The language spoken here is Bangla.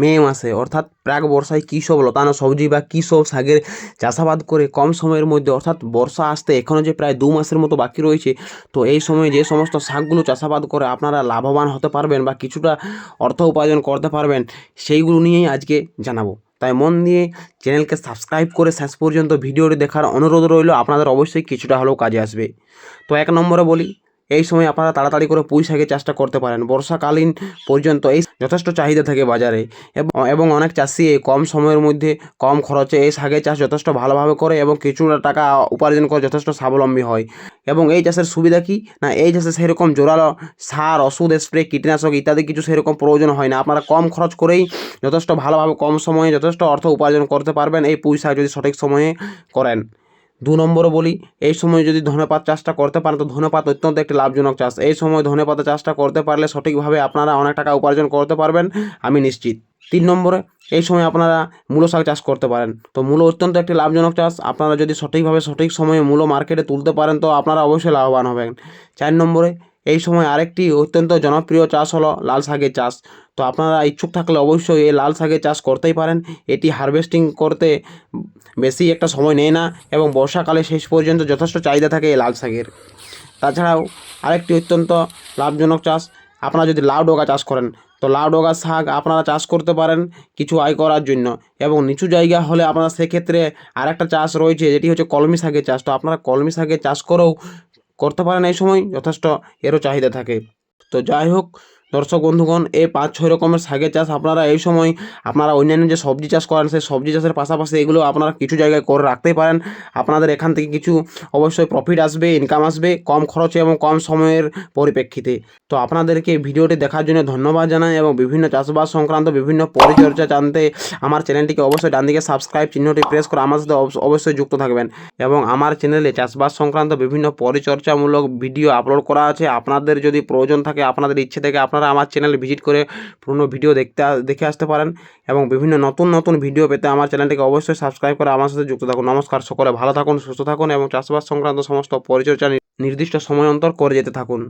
মে মাসে। অর্থাৎ প্রাক বর্ষায় কী সব লতানো সবজি বা কী সব শাকের চাষাবাদ করে কম সময়ের মধ্যে, অর্থাৎ বর্ষা আসতে এখনও যে প্রায় দু মাসের মতো বাকি রয়েছে, তো এই সময়ে যে সমস্ত শাকগুলো চাষাবাদ করে আপনারা লাভবান হতে পারবেন বা কিছুটা অর্থ উপার্জন করতে পারবেন, সেইগুলো নিয়েই আজকে জানাব। তাই মন দিয়ে চ্যানেলকে সাবস্ক্রাইব করে শেষ পর্যন্ত ভিডিওটি দেখার অনুরোধ রইল, আপনাদের অবশ্যই কিছুটা হলেও কাজে আসবে। তো এক নম্বরে বলি এই সময় আপনারা তাড়াতাড়ি করে পুঁই শাকের চাষটা করতে পারেন। বর্ষাকালীন পর্যন্ত এই যথেষ্ট চাহিদা থাকে বাজারে। এবং অনেক চাষি এই কম সময়ের মধ্যে কম খরচে এই শাকের চাষ যথেষ্ট ভালোভাবে করে এবং কিছুটা টাকা উপার্জন করে যথেষ্ট স্বাবলম্বী হয়। এবং এই চাষের সুবিধা কি? না, এই চাষে সেরকম জোরালো সার, ওষুধ, স্প্রে, কীটনাশক ইত্যাদি কিছু সেরকম প্রয়োজন হয় না। আপনারা কম খরচ করেই যথেষ্ট ভালোভাবে কম সময়ে যথেষ্ট অর্থ উপার্জন করতে পারবেন এই পুঁই শাক যদি সঠিক সময়ে করেন। দু নম্বরও বলি, এই সময় যদি ধনেপাত চাষটা করতে পারেন, তো ধনেপাত অত্যন্ত একটি লাভজনক চাষ। এই সময় ধনেপাতা চাষটা করতে পারলে সঠিকভাবে আপনারা অনেক টাকা উপার্জন করতে পারবেন, আমি নিশ্চিত। তিন নম্বরে, এই সময় আপনারা মূলো শাক চাষ করতে পারেন। তো মূলো অত্যন্ত একটি লাভজনক চাষ, আপনারা যদি সঠিকভাবে সঠিক সময়ে মূলো মার্কেটে তুলতে পারেন, তো আপনারা অবশ্যই লাভবান হবেন। চার নম্বরে এই সময় আরেকটি অত্যন্ত জনপ্রিয় চাষ হলো লাল শাকের চাষ। তো আপনারা ইচ্ছুক থাকলে অবশ্যই এই লাল শাকের চাষ করতেই পারেন। এটি হারভেস্টিং করতে বেশি একটা সময় নেয় না এবং বর্ষাকালে শেষ পর্যন্ত যথেষ্ট চাহিদা থাকে এই লাল শাকের। তাছাড়াও আরেকটি অত্যন্ত লাভজনক চাষ, আপনারা যদি লাউ ডোগা চাষ করেন, তো লাউ ডোগা শাক আপনারা চাষ করতে পারেন কিছু আয় করার জন্য এবং নিচু জায়গা হলে আপনারা সেক্ষেত্রে আরেকটা চাষ রয়েছে যেটি হচ্ছে কলমি শাকের চাষ। তো আপনারা কলমি শাকের চাষ করেও করতে পারেন এই সময় যথেষ্ট এরও চাহিদা থাকে। তো যাই হোক দর্শক বন্ধুগণ এই পাঁচ ছয় রকমের শাকের চাষ আপনারা এই সময় আপনারা অন্যান্য যে সবজি চাষ করেন, সেই সবজি চাষের পাশাপাশি এগুলো আপনারা কিছু জায়গায় করে রাখতে পারেন। আপনাদের এখান থেকে কিছু অবশ্যই প্রফিট আসবে ইনকাম আসবে কম খরচে এবং কম সময়ের পরিপ্রেক্ষিতে। তো আপনাদেরকে ভিডিওটি দেখার জন্য ধন্যবাদ জানাই এবং বিভিন্ন চাষবাস সংক্রান্ত বিভিন্ন পরিচর্যা জানতে আমার চ্যানেলটিকে অবশ্যই ডান দিকে সাবস্ক্রাইব চিহ্নটি প্রেস করে আমার সাথে অবশ্য- অবশ্যই যুক্ত থাকবেন। এবং আমার চ্যানেলে চাষবাস সংক্রান্ত বিভিন্ন পরিচর্যামূলক ভিডিও আপলোড করা আছে। আপনাদের যদি প্রয়োজন থাকে, আপনাদের ইচ্ছে থেকে আপনারা আমার চ্যানেল ভিজিট করে পুরনো ভিডিও দেখতে দেখে আসতে পারেন এবং বিভিন্ন নতুন নতুন ভিডিও পেতে আমার চ্যানেলটিকে অবশ্যই সাবস্ক্রাইব করে আমার সাথে যুক্ত থাকুন। নমস্কার, সকলে ভালো থাকুন, সুস্থ থাকুন এবং চাষবাস সংক্রান্ত সমস্ত পরিচর্যা নির্দিষ্ট সময় অন্তর করে যেতে থাকুন।